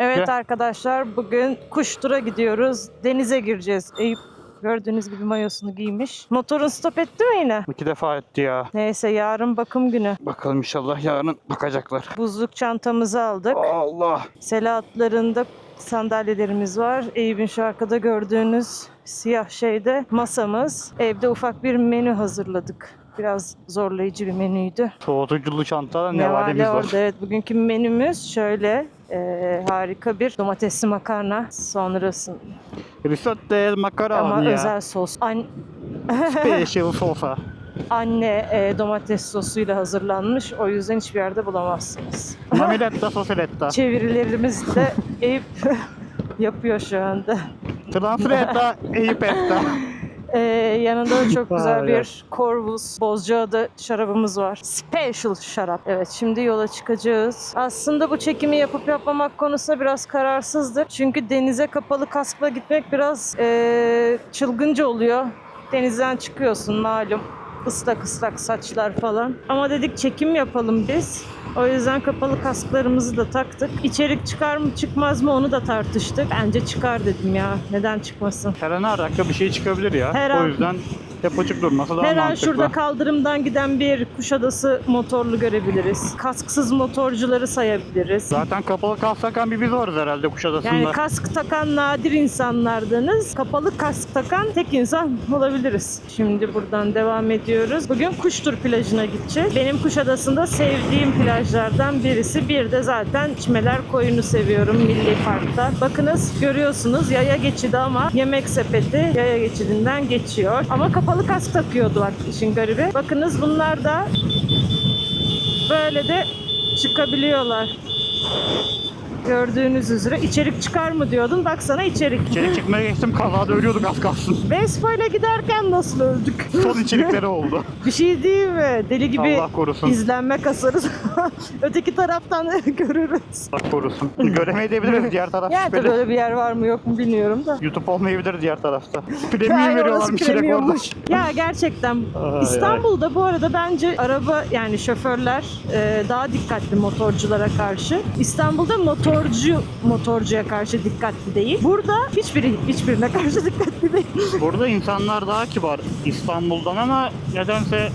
Evet Gel. arkadaşlar bugün Kuştur'a gidiyoruz. Denize gireceğiz. Eyüp gördüğünüz gibi mayosunu giymiş. Motorun stop etti mi yine? İki defa etti ya. Neyse yarın bakım günü. Bakalım inşallah yarın bakacaklar. Buzluk çantamızı aldık. Allah. Selahatlarında sandalyelerimiz var. Eyüp'ün şu arkada gördüğünüz siyah şeyde masamız. Evde ufak bir menü hazırladık. Biraz zorlayıcı bir menüydü. Soğutuculu çantada Ne ne var var. orada? Evet bugünkü menümüz şöyle. E, harika bir domatesli makarna. Sonrasında Risotto makaroni ama ya. özel sos. An- Special sosa. anne e, domates sosuyla hazırlanmış. O yüzden hiçbir yerde bulamazsınız. Mamiletta sosiletta. Çevirilerimiz de Eyüp yapıyor şu anda. Transletta Eyüpetta. Ee, yanında da çok güzel bir Corvus Bozcaada şarabımız var. Special şarap. Evet şimdi yola çıkacağız. Aslında bu çekimi yapıp yapmamak konusunda biraz kararsızdık. Çünkü denize kapalı kaskla gitmek biraz ee, çılgınca oluyor. Denizden çıkıyorsun malum. Islak ıslak saçlar falan. Ama dedik çekim yapalım biz. O yüzden kapalı kasklarımızı da taktık. İçerik çıkar mı çıkmaz mı onu da tartıştık. Bence çıkar dedim ya. Neden çıkmasın? Her an her dakika bir şey çıkabilir ya. Her o an- yüzden açık durması daha Her an mantıklı. şurada kaldırımdan giden bir Kuşadası motorlu görebiliriz. Kasksız motorcuları sayabiliriz. Zaten kapalı kask takan bir biz varız herhalde Kuşadası'nda. Yani kask takan nadir insanlardanız. Kapalı kask takan tek insan olabiliriz. Şimdi buradan devam ediyoruz. Bugün Kuştur plajına gideceğiz. Benim Kuşadası'nda sevdiğim plajlardan birisi. Bir de zaten Çimeler Koyunu seviyorum Milli Park'ta. Bakınız görüyorsunuz yaya geçidi ama yemek sepeti yaya geçidinden geçiyor. Ama kapalı kask takıyordu bak işin garibi. Bakınız bunlar da böyle de çıkabiliyorlar. Gördüğünüz üzere içerik çıkar mı diyordun. Baksana içerik. İçerik çıkmaya geçtim kazada ölüyorduk az kalsın. Vespa ile giderken nasıl öldük? Son içerikleri oldu. Bir şey değil mi? Deli gibi Allah korusun. izlenme kasarız. Öteki taraftan görürüz. Allah korusun. Göremeyebiliriz diğer taraf Yani tabii öyle bir yer var mı yok mu bilmiyorum da. YouTube olmayabilir diğer tarafta. Premium Yani veriyorlar orası bir çilek orada. Ya gerçekten Ay, İstanbul'da bu arada bence araba yani şoförler e, daha dikkatli motorculara karşı. İstanbul'da motorcu motorcuya karşı dikkatli değil. Burada hiçbiri hiçbirine karşı dikkatli değil. Burada insanlar daha kibar İstanbul'dan ama nedense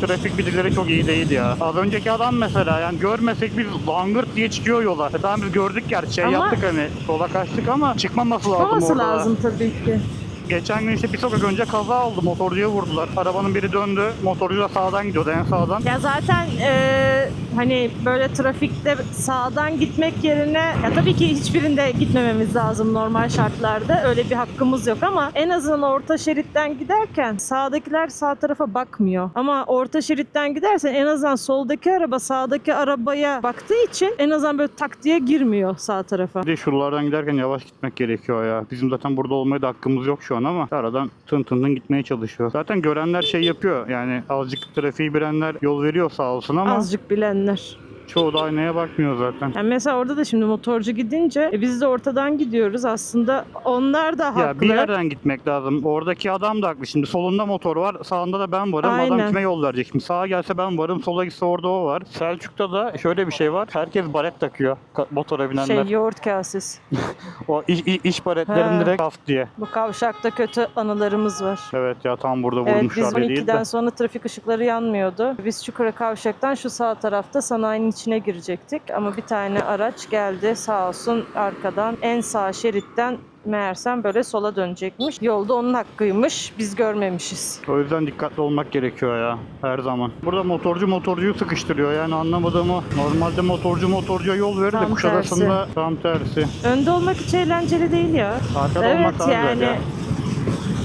trafik bilgileri çok iyi değil ya. Az önceki adam mesela yani görmesek biz langırt diye çıkıyor yola. E tamam biz gördük gerçi şey Ama- yaptık hani sola kaçtık ama çıkmaması lazım Olması orada. lazım tabii ki. Geçen gün işte bir sokak önce kaza oldu motorcuya vurdular. Arabanın biri döndü motorcu da sağdan gidiyordu en sağdan. Ya zaten e, hani böyle trafikte sağdan gitmek yerine ya tabii ki hiçbirinde gitmememiz lazım normal şartlarda. Öyle bir hakkımız yok ama en azından orta şeritten giderken sağdakiler sağ tarafa bakmıyor. Ama orta şeritten gidersen en azından soldaki araba sağdaki arabaya baktığı için en azından böyle tak diye girmiyor sağ tarafa. Bir de şuralardan giderken yavaş gitmek gerekiyor ya. Bizim zaten burada olmaya da hakkımız yok şu an ama aradan tın tın gitmeye çalışıyor. Zaten görenler şey yapıyor yani azıcık trafiği bilenler yol veriyor sağ olsun ama Azıcık bilenler. Çoğu da aynaya bakmıyor zaten. Yani mesela orada da şimdi motorcu gidince e, biz de ortadan gidiyoruz. Aslında onlar da haklı. Ya bir yerden gitmek lazım. Oradaki adam da haklı. Şimdi solunda motor var, sağında da ben varım. Aynen. Adam kime yol verecek? Şimdi sağa gelse ben varım, sola gitse orada o var. Selçuk'ta da şöyle bir şey var. Herkes baret takıyor ka- motora binenler. Şey yoğurt kasesi. O iş, iş, iş baretlerin Ha. direkt kaf diye. Bu kavşakta kötü anılarımız var. Evet ya tam burada Evet vurmuşlar biz değil 12'den de. sonra trafik ışıkları yanmıyordu. Biz Çukura Kavşak'tan şu sağ tarafta sanayinin içine girecektik. Ama bir tane araç geldi sağ olsun arkadan en sağ şeritten meğersem böyle sola dönecekmiş. Yolda onun hakkıymış. Biz görmemişiz. O yüzden dikkatli olmak gerekiyor ya her zaman. Burada motorcu motorcuyu sıkıştırıyor yani anlamadığım o. Normalde motorcu motorcuya yol verir de Tam Kuşadası'nda tam tersi. Önde olmak hiç eğlenceli değil ya. Arkada evet olmak daha güzel yani ya.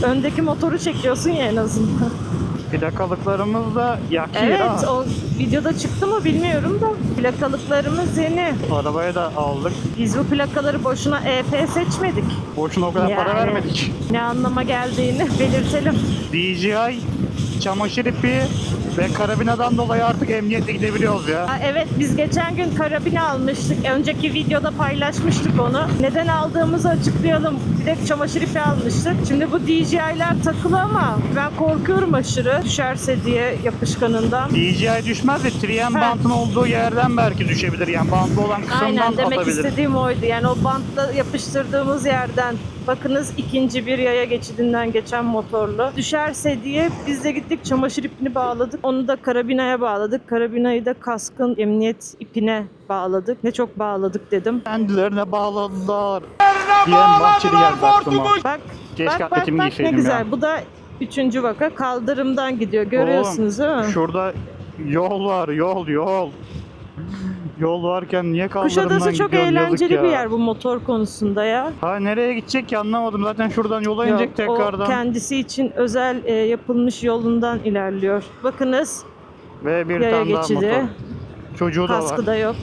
öndeki motoru çekiyorsun ya en azından. Plakalıklarımız da yakıyor Evet ha. o videoda çıktı mı bilmiyorum da plakalıklarımız yeni. Arabaya da aldık. Biz bu plakaları boşuna EP seçmedik. Boşuna o kadar para Yani. vermedik. Ne anlama geldiğini belirtelim. DJI çamaşır ipi Ve karabinadan dolayı artık emniyete gidebiliyoruz ya. Ha, Evet biz geçen gün karabini almıştık. Önceki videoda paylaşmıştık onu. Neden aldığımızı açıklayalım. De çamaşır ipi almıştık. Şimdi bu DJI'ler takılı ama ben korkuyorum aşırı düşerse diye yapışkanından. DJI düşmez de triyen Ha. bantın olduğu yerden belki düşebilir. Yani bantlı olan kısımdan Aynen demek atabilir. istediğim oydu. Yani o bantla yapıştırdığımız yerden bakınız ikinci bir yaya geçidinden geçen motorlu. Düşerse diye biz de gittik çamaşır ipini bağladık. Onu da karabinaya bağladık. Karabinayı da kaskın emniyet ipine bağladık. Ne çok bağladık dedim. Kendilerine bağladılar. Diyen Bahçeli geldi aklıma. Bak Keşke bak bak, bak ne giyseydim güzel. ya. Bu da üçüncü vaka kaldırımdan gidiyor. Görüyorsunuz değil mi? Şurada yol var, yol, yol. Yol varken niye kaldırımdan Kuşadası çok gidiyorsun? Yazık eğlenceli ya. bir yer bu motor konusunda ya. Ha nereye gidecek ki anlamadım. Zaten şuradan yola Yok, inecek tekrardan. O kendisi için özel e, yapılmış yolundan ilerliyor. Bakınız Ve bir yaya tane daha geçidi. motor. Çocuğu da var. Kaskı da yok.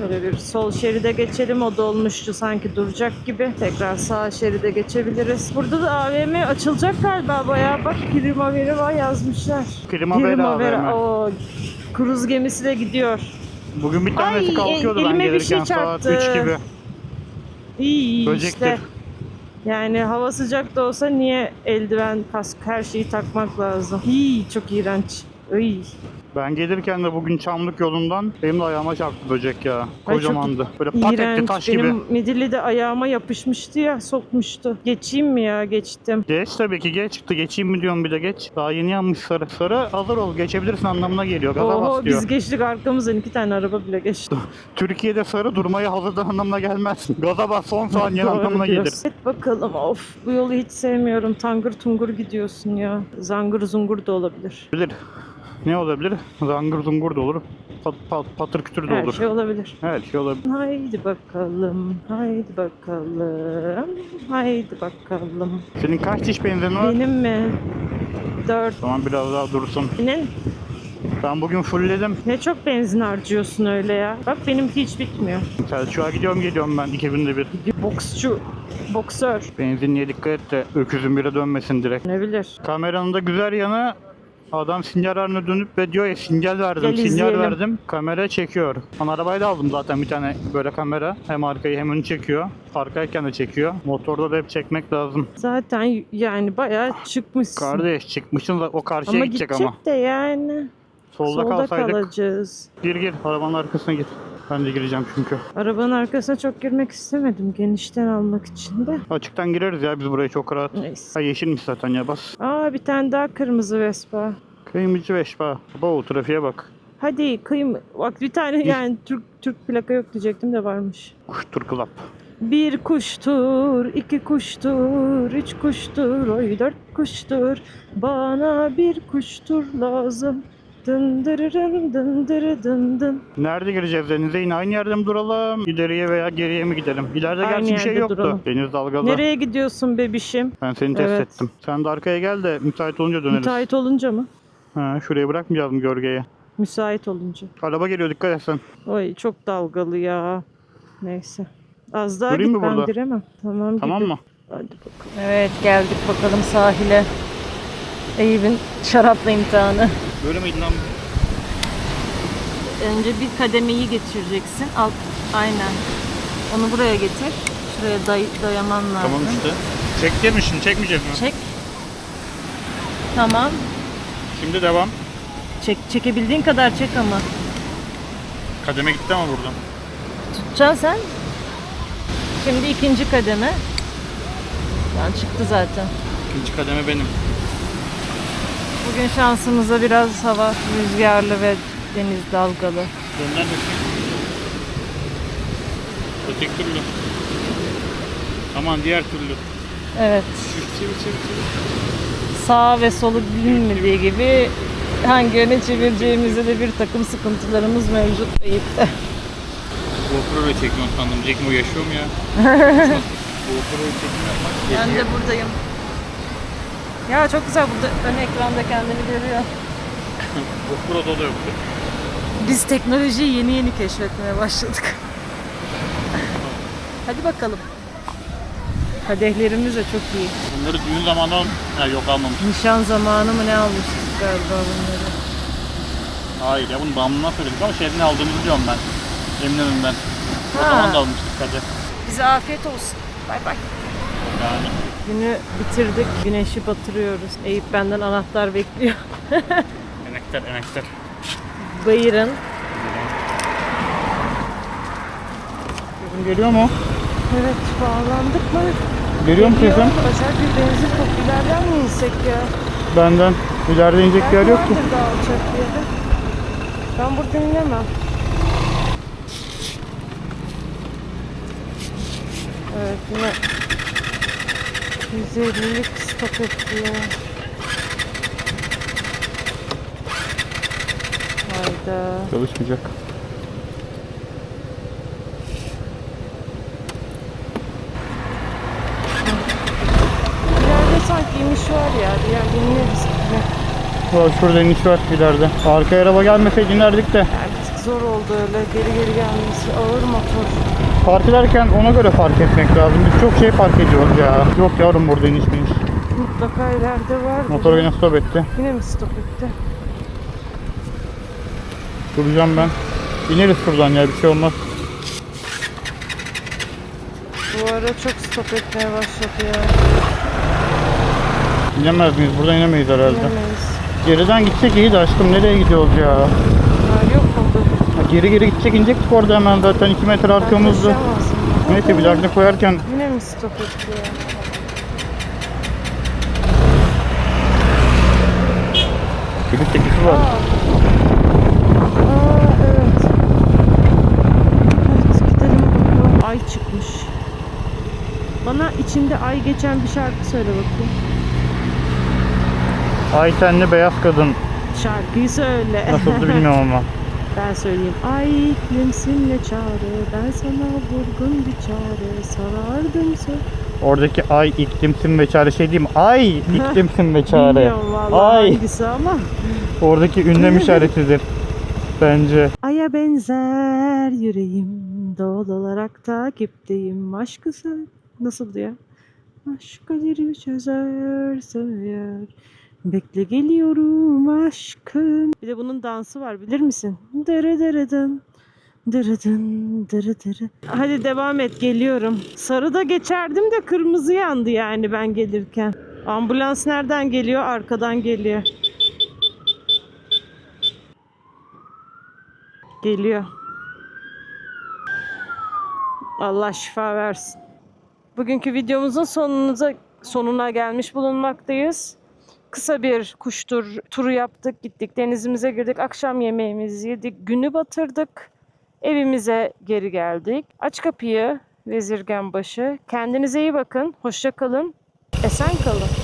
Şöyle bir sol şeride geçelim. O dolmuştu sanki duracak gibi. Tekrar sağ şeride geçebiliriz. Burada da AVM açılacak galiba bayağı. Bak Primavera yazmışlar. Primavera AVM. O kruz gemisi de gidiyor. Bugün bir tanesi Ay, kalkıyordu ben bir gelirken şey saat çarptı. 3 gibi. İyi iyi Böcektir. işte. Yani hava sıcak da olsa niye eldiven, kask her şeyi takmak lazım. İyi çok iğrenç. Iy. Ben gelirken de bugün Çamlık yolundan benim de ayağıma çarptı böcek ya. Kocamandı. Böyle pat etti taş Benim gibi. midilli de ayağıma yapışmıştı ya, sokmuştu. Geçeyim mi ya? Geçtim. Geç tabii ki geç çıktı. Geçeyim mi diyorum bir de geç. Daha yeni yanmış sarı. Sarı hazır ol geçebilirsin anlamına geliyor. Gaza Oho bas diyor. biz geçtik arkamızdan iki tane araba bile geçti. Türkiye'de sarı durmaya hazırdan anlamına gelmez. Gaza bas son saniye anlamına gelir. Git bakalım of bu yolu hiç sevmiyorum. Tangır tungur gidiyorsun ya. Zangır zungur da olabilir. Bilir. Ne olabilir? Zangır zungur da olur. Pat, pat, patır kütür de Her olur. şey olabilir. Her şey olabilir. Haydi bakalım, haydi bakalım, haydi bakalım. Senin kaç diş benzin var? Benim mi? Dört. Tamam biraz daha dursun. Senin Ben bugün fullledim. ne çok benzin harcıyorsun öyle ya. Bak benimki hiç bitmiyor. Selçuk'a gidiyorum geliyorum ben iki günde bir. Boksçu, boksör. Benzinliğe dikkat et de öküzün biri dönmesin direkt. Ne bilir. Kameranın da güzel yanı adam sinyal haline dönüp ve diyor ya sinyal verdim, Gel sinyal izleyelim. verdim. Kamera çekiyor. Ben arabayı da aldım zaten bir tane böyle kamera. Hem arkayı hem önü çekiyor. Arkayken de çekiyor. Motorda da hep çekmek lazım. Zaten yani bayağı çıkmışsın. Kardeş çıkmışsın da o karşıya ama gidecek gidecek ama. de yani. Solda, Solda kalsaydık. kalacağız. Gir gir arabanın arkasına gir. Ben de gireceğim çünkü. Arabanın arkasına çok girmek istemedim. Genişten almak için de. Açıktan gireriz ya biz buraya çok rahat. Neyse. Ha yeşilmiş zaten ya bas. Aa bir tane daha kırmızı Vespa. Kıyımcı Veşpa. Baba trafiğe bak. Hadi kıyım. Bak bir tane yani Türk Türk plaka yok diyecektim de varmış. Kuştur Club. Bir kuştur, iki kuştur, üç kuştur, oy dört kuştur. Bana bir kuştur lazım. Dın dırırın dın dın. Nerede gireceğiz denize? Yine aynı yerde mi duralım? İleriye veya geriye mi gidelim? İleride Aynı gerçi bir şey yerde yoktu. duralım. Deniz dalgalı. Nereye gidiyorsun bebişim? Ben seni test Evet. ettim. Sen de arkaya gel de müsait olunca döneriz. Müsait olunca mı? Ha, şuraya bırakmayacağız mı gölgeye? Müsait olunca. Araba geliyor dikkat et sen. Oy çok dalgalı ya. Neyse. Az daha Durayım git mı ben burada? diremem. Tamam Tamam mı? Hadi bakalım. Evet geldik bakalım sahile. Eyüp'ün şarapla imtihanı. Böyle miydi lan? Önce bir kademeyi geçireceksin. Alt, aynen. Onu buraya getir. Şuraya day dayaman lazım. Çek demişsin çekmeyecek mi? Çek. Tamam. Şimdi devam. Çek, çekebildiğin kadar çek ama. Kademe gitti ama buradan. Tutacaksın sen. Şimdi ikinci kademe. Yani çıktı zaten. İkinci kademe benim. Bugün şansımıza biraz hava rüzgarlı ve deniz dalgalı. Gönder bakayım. Öteki türlü. Aman diğer türlü. Evet. Çevir çevir çevir. Sağ ve solu bilinmediği gibi hangi yöne çevireceğimizde de bir takım sıkıntılarımız mevcut Eyüp'te. GoPro'yla çekiyorsun sandım. Jack Mo yaşıyor mu ya? GoPro'yla çekim yapmak Ben de buradayım. Ya çok güzel burada ön ekranda kendini görüyor. GoPro'da da yoktu. Biz teknolojiyi yeni yeni keşfetmeye başladık. Hadi bakalım. Kadehlerimiz de çok iyi. Bunları düğün zamanı. Ha, yok almamış. Nişan zamanı mı ne almıştık galiba bunları. Hayır ya bunu bağımlılığına söyledik ama şeyden aldığımızı diyorum ben. Eminim ben. O Ha. zaman da almıştık hadi. Bize afiyet olsun. Bay bay. Günü bitirdik. Güneşi batırıyoruz. Eyüp benden anahtar bekliyor. emekler emekler. Bayırın. Sesim geliyor mu? Evet bağlandık mı? Geliyor mu sesim? Acayip bir benzin kokulardan mı insek ya? Benden. İleride inecek yer yok ki. daha alçak bir yerde. Ben burada inemem. Evet yine 150'lik stop etti ya. Hayda. Çalışmayacak. İleride sanki iniş var ya. Diğer ineriz. Var şurada iniş var ileride. Arkaya araba gelmeseydi inerdik de. Yani bir zor oldu öyle. Geri geri gelmesi. Ağır motor. Park ederken ona göre park etmek lazım. Biz çok şey park ediyoruz ya. Yok yavrum burada iniş iniş. Mutlaka ileride var. Motor yine stop etti. Yine mi stop etti? Duracağım ben. İneriz şuradan ya bir şey olmaz. Bu ara çok stop etmeye başladı ya. İnemez miyiz? Buradan inemeyiz herhalde. Bilemeyiz. Geriden gitsek iyi de aşkım nereye gidiyoruz ya? Ha, yok oldu. Ha, Geri geri gidecek inecektik orada hemen zaten 2 metre arkamızda. Neyse bir dahakine koyarken Yine mi stop etti ya? kilit çekisi var. Aa. Aa evet. Evet gidelim bakalım. Ay çıkmış. Bana içinde ay geçen bir şarkı söyle bakayım. Ay tenli beyaz kadın. Şarkıyı söyle. Nasıldı bilmiyorum ama. Ben söyleyeyim. Ay iklimsin ne çare, ben sana vurgun bir çare, sarardım sö- Oradaki ay iklimsin ve çare şey diyeyim. Ay iklimsin ve çare. Bilmiyorum vallahi Ay. hangisi ama. Oradaki ünlem işaretidir. Bence. Aya benzer yüreğim, doğal olarak takipteyim. Aşkısı nasıl ya? Aşk kaderimi çözerse eğer. Bekle geliyorum aşkın. Bir de bunun dansı var bilir misin? Dırı dırıdın. Dırıdın dırı dırı. Hadi devam et geliyorum. Sarıda geçerdim de kırmızı yandı yani ben gelirken. Ambulans nereden geliyor? Arkadan geliyor. Geliyor. Allah şifa versin. Bugünkü videomuzun sonunuza sonuna gelmiş bulunmaktayız. Kısa bir kuş tur, turu yaptık, gittik, denizimize girdik, akşam yemeğimizi yedik, günü batırdık. Evimize geri geldik. Aç kapıyı Vezirgenbaşı. Kendinize iyi bakın. Hoşça kalın. Esen kalın.